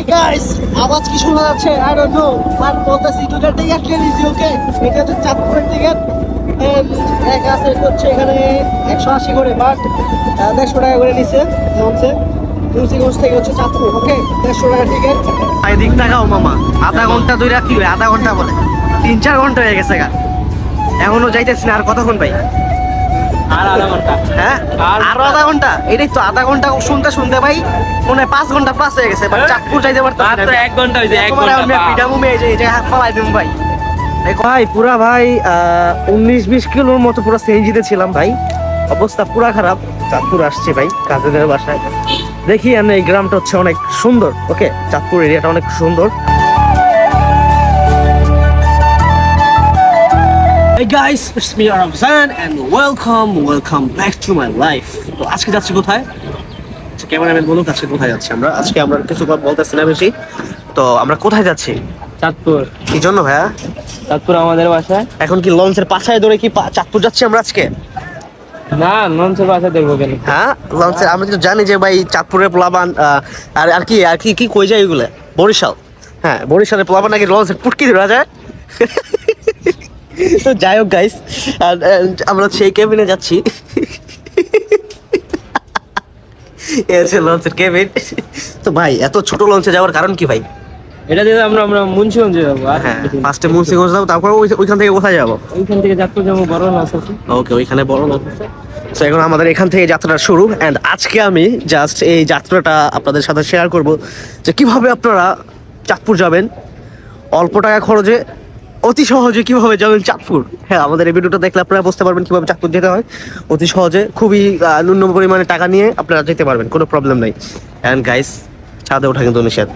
Hi guys আওয়াজ কি শোনা যাচ্ছে? আই ডোন্ট নো বাট বলতেছি দুটার টিকেট কিনে নিয়েছি ওকে এটা হচ্ছে চাঁদপুরের টিকেট। এক আছে হচ্ছে এখানে একশো আশি করে বাট দেড়শো টাকা করে নিছে, নামছে। থেকে ওকে টাকা মামা। আধা ঘণ্টা দুই হয়? আধা ঘণ্টা বলে। তিন চার ঘণ্টা হয়ে গেছে এখনও যাইতেছি না আর কতক্ষণ ভাই? হ্যাঁ? আর- আধা ঘণ্টা? এটাই তো আধা ঘণ্টা শুনতে শুনতে ভাই মনে হয় পাঁচ ঘণ্টা প্লাস হয়ে গেছে বাট চাঁদপুর যাইতে পারতেছি আর না তো এক ঘণ্টা হয়েছে এক ঘণ্টা বাস। পিঠামুমে এই যে এটা ফালাই দিম ভাই। ভাই পুরা ভাই উনিশ বিশ কিলোর মতো পুরো ছিলাম ভাই। অবস্থা পুরা খারাপ। চাঁদপুর আসছে ভাই কাজের বাসায়। দেখি আমি এই গ্রামটা হচ্ছে অনেক সুন্দর ওকে চাঁদপুর এরিয়াটা অনেক সুন্দর। Hey guys, it's me Ramzan and welcome, welcome back to my life. তো আজকে যাচ্ছি কোথায়? ক্যামেরাম্যান বলুক আজকে কোথায় যাচ্ছি আমরা? আজকে আমরা কিছু কথা বলতেছি না বেশি। তো আমরা কোথায় যাচ্ছি? চাঁদপুর। কি জন্য ভাইয়া? চাঁদপুর আমাদের বাসায়। এখন কি লঞ্চের পাশায় ধরে কি চাঁদপুর যাচ্ছি আমরা আজকে? না ননসের বাসায় দেখব কেন? হ্যাঁ লঞ্চের আমরা তো জানি যে ভাই চাঁদপুরের প্লাবান আর আর কি আর কি কি কই যায় এগুলো বরিশাল। হ্যাঁ বরিশালের প্লাবান নাকি লঞ্চের পুটকি ধরা যায়? তো যাই হোক গাইস আমরা সেই কেবিনে যাচ্ছি। এ হচ্ছে লঞ্চের কেবিন তো ভাই এত ছোট লঞ্চে যাওয়ার কারণ কি ভাই? এটা দিয়ে আমরা আমরা মুন্সিগঞ্জে যাব হ্যাঁ ফার্স্টে মুন্সিগঞ্জ যাব তারপর ওইখান থেকে কোথায় যাব? ওইখান থেকে চাঁদপুর যাব বড় লঞ্চ আছে। ওকে ওইখানে বড় লোক আছে। তো এখন আমাদের এখান থেকে যাত্রা শুরু অ্যান্ড আজকে আমি জাস্ট এই যাত্রাটা আপনাদের সাথে শেয়ার করব যে কীভাবে আপনারা চাঁদপুর যাবেন অল্প টাকা খরচে অতি সহজে কীভাবে যাবেন চাঁদপুর? হ্যাঁ আমাদের এই ভিডিওটা দেখলে আপনারা বুঝতে পারবেন কীভাবে চাঁদপুর যেতে হয়। অতি সহজে খুবই ন্যূনতম পরিমাণে টাকা নিয়ে আপনারা যেতে পারবেন কোনো প্রবলেম নেই। অ্যান্ড গাইস ছাদে ওঠা কিন্তু নিষেধ।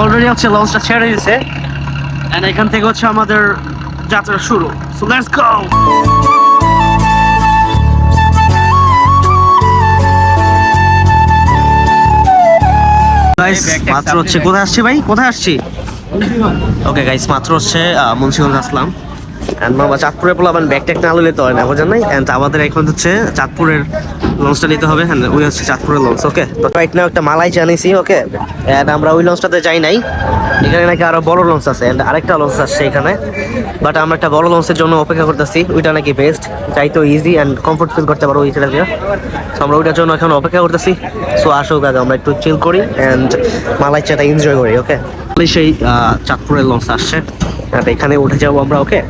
অলরেডি হচ্ছে লঞ্চটা ছেড়ে দিয়েছে। অ্যান্ড এখান থেকে হচ্ছে আমাদের যাত্রা শুরু। সো লেটস গো গাইস মাত্র হচ্ছে কোথায় আসছি ভাই? কোথায় আসছি? ওকে গাইস মাত্র হচ্ছে মুন্সিগঞ্জ আসলাম। এন্ড মামা চাঁদপুরে পোলাবেন ব্যাগ ট্যাগ না লইলে তো হয় না, বোঝেন নাই? এন্ড আমাদের এখন হচ্ছে চাঁদপুরের লঞ্চটা নিতে হবে হ্যাঁ ওই হচ্ছে চাঁদপুরের লঞ্চ ওকে তো রাইট নাও একটা মালাই জানিয়েছি ওকে এন্ড আমরা ওই লঞ্চটাতে যাই নাই। এখানে নাকি আরও বড় লঞ্চ আছে এন্ড আরেকটা লঞ্চ আসছে এখানে। বাট আমরা একটা বড় লঞ্চের জন্য অপেক্ষা করতেছি, ওইটা নাকি বেস্ট যাইতো ইজি অ্যান্ড কমফোর্ট ফিল করতে পারব ওইটা দিয়ে তো আমরা ওইটার জন্য এখন অপেক্ষা করতেছি। সো আসুক, আগে আমরা একটু চিল করি এন্ড মালাই চাটা এনজয় করি ওকে সেই চাঁদপুরের লঞ্চ আসছে। এখানে উঠে যাব আমরা ওকে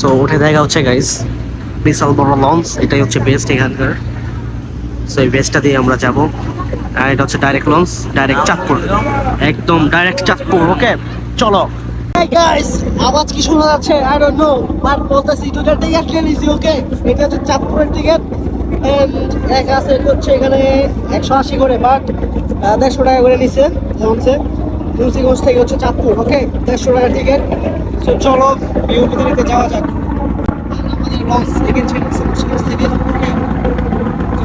সো উঠে দেখা হচ্ছে গাইস বিশাল বড় লঞ্চ এটাই হচ্ছে বেস্ট এখানকার। সো এই বেস্টটা দিয়ে আমরা যাব। আর এটা হচ্ছে ডাইরেক্ট লঞ্চ ডাইরেক্ট চাঁদপুর। একদম ডাইরেক্ট চাঁদপুর ওকে চলো। আওয়াজ কি শোনা যাচ্ছে? নো বাট ওকে এটা হচ্ছে চাঁদপুরের টিকেট আছে হচ্ছে এখানে একশো আশি করে বাট দেড়শো টাকা করে নিছে লঞ্চে মুন্সিগঞ্জ থেকে হচ্ছে চাঁদপুর ওকে দেড়শো টাকা টিকিট সো চলো বিউটিতে যাওয়া যাক। আমাদের থেকে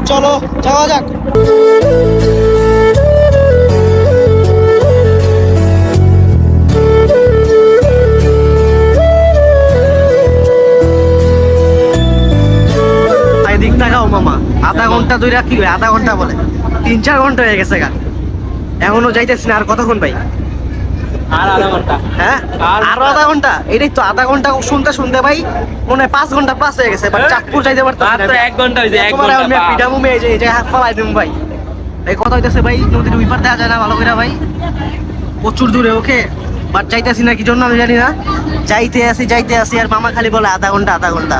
চলো, যাওয়া যাক। মামা। আধা ঘণ্টা দুই কি আধা ঘণ্টা বলে। তিন চার ঘণ্টা হয়ে গেছে গা। এখনও যাইতেছি না আর কতক্ষণ ভাই? আর আধা ঘণ্টা। হ্যাঁ? আর- আরও আধা ঘণ্টা? এটাই তো আধা ঘণ্টা শুনতে শুনতে ভাই মনে হয় পাঁচ ঘণ্টা প্লাস হয়ে গেছে বাট চাঁদপুর যাইতে পারতেছি তো এক ঘণ্টা হয়েছে এক ঘণ্টা আমি বাস। পিঠামুমে যে এই হাত ফালাই দিম ভাই। এই কথা হইতেছে ভাই নদীর উইপার দেখা যায় না ভালো করে ভাই। প্রচুর দূরে ওকে? বাট যাইতেছি না কি জন্য আমি জানি না। যাইতে আসি যাইতে আসি আর মামা খালি বলে আধা ঘণ্টা আধা ঘণ্টা।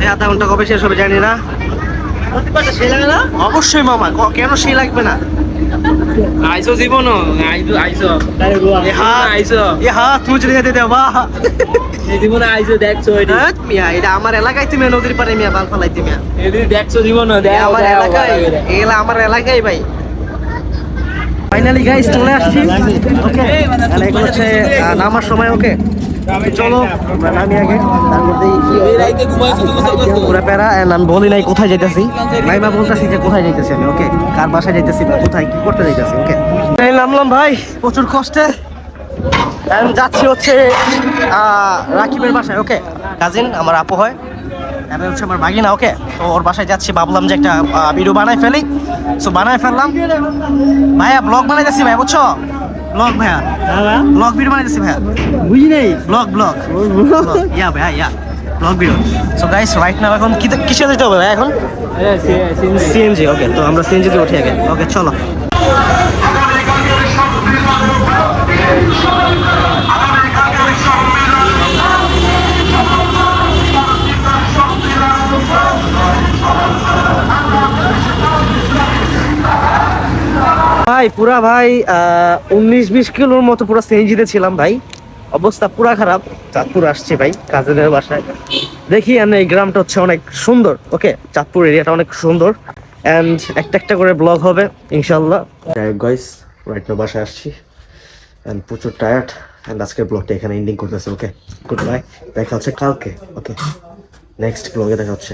এই আধা ঘণ্টা কবে শেষ হবে জানি না। অবশ্যই মামা কেন সে লাগবে না? আইসো জীবন আইসো আইসো। তুমি যেতে দেবা আইসো দেখছ হাত মিয়া এটা আমার এলাকায় তুমি নদীর পারে মিয়া বাল ফালাইতে মিয়া। দেখছ জীবন আমার এলাকায় এগুলা আমার এলাকায় ভাই। ফাইনালি গাইস চলে আসছি। ওকে এখন হচ্ছে নামার সময় ওকে আমি বলি নাই কোথায় যাইতেছি। নাইমা বলতেছি যে কোথায় যাইতেছি আমি ওকে কার বাসায় যাইতেছি কোথায়, কি করতে যাইতেছি ওকে নামলাম ভাই, প্রচুর কষ্টে। আমি যাচ্ছি হচ্ছে রাকিবের বাসায় ওকে কাজিন, আমার আপু হয়। আমার বাগিনা ওকে তো ওর বাসায় যাচ্ছি, ভাবলাম যে একটা ভিডিও বানাই ফেলি। সো বানাই ফেললাম। ভাইয়া ব্লগ বানাইতেছি ভাই, বুঝছ? ব্লগ ভাইয়া। ব্লগ ভিডিও বানাইতেছি ভাইয়া। বুঝি নাই। ব্লগ ব্লগ ইয়া ভাইয়া ইয়া। Vlog video so guys right now এখন কি কিসে যেতে হবে ভাই এখন? সিএনজি ওকে তো আমরা সিএনজিতে উঠি আগে। ওকে চলো। ভাই, পুরা ভাই উনিশ বিশ কিলোর মতো পুরো সিএনজিতে ছিলাম ভাই। অবস্থা পুরা খারাপ। চাঁদপুর আসছে ভাই কাজের বাসায়। দেখি আমরা এই গ্রামটা হচ্ছে অনেক সুন্দর, ওকে? চাঁদপুর এরিয়াটা অনেক সুন্দর। অ্যান্ড একটা একটা করে ব্লগ হবে ইনশাল্লাহ গাইস রাইট না বাসায় আসছি। অ্যান্ড প্রচুর টায়ার্ড অ্যান্ড আজকের ব্লগটা এখানে এন্ডিং করতেছে ওকে গুড বাই দেখা হচ্ছে কালকে ওকে নেক্সট ব্লগে দেখা হচ্ছে।